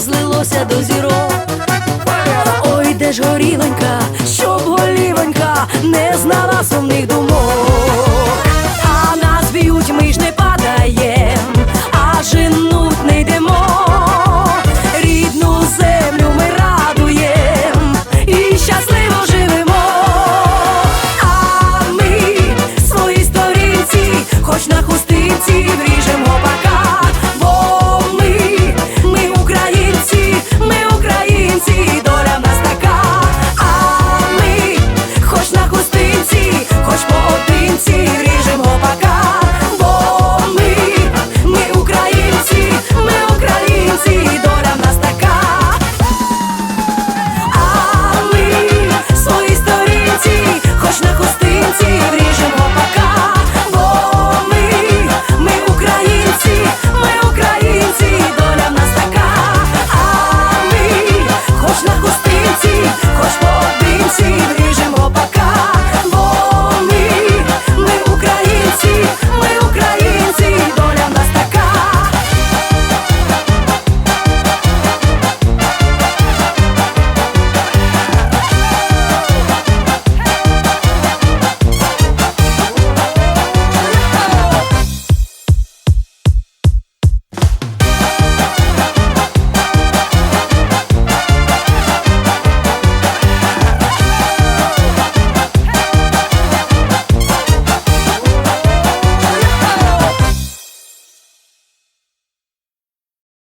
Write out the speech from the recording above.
Злилося до зірок. Ой, де ж горілонька, щоб голівонька не знала сумних думок.